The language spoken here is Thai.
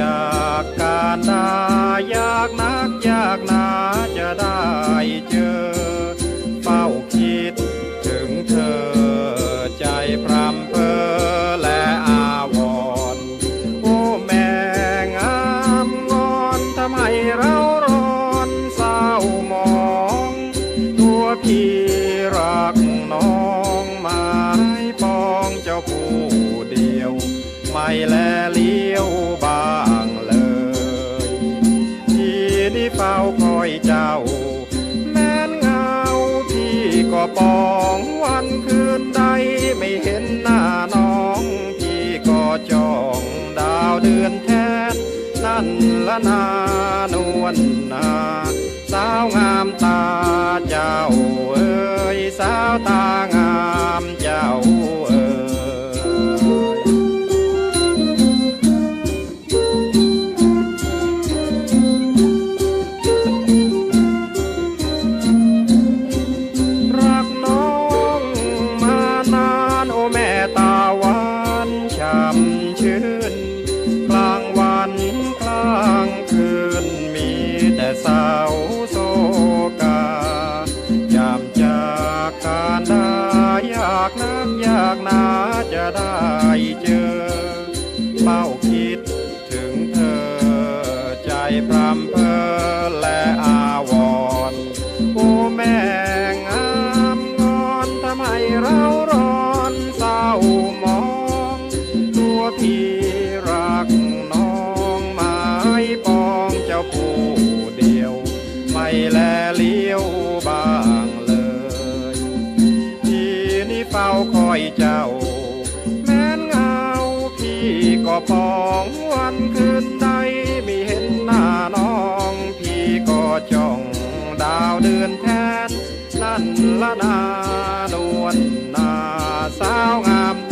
จากการนายากนักยากนาจะได้เจอ เฝ้าคิดถึงเธอใจพรำเพอและอาวรโอแม่งามงอนทำให้เราร้อนเศร้ามอง ตัวพี่รักน้องไม้ปองเจ้าผู้เดียว ไม่แลเลี้ยว ฝ้าคอยเจ้า แม้นเงาพี่ก็ปองวันคืนใดไม่เห็นหน้าน้อง พี่ก็จ้องดาวเดือนแทนนั่นละนานวลนาสาวงามตาเจ้าเอ๋ยสาวตาากนักอยากนาจะได้เจอ อยเจ้า แม้นเงาพี่ก็ปองวันคืนใดไม่เห็นหน้าน้อง พี่ก็จ้องดาวเดือนแทนนั่นละนานวลนาสาวงามต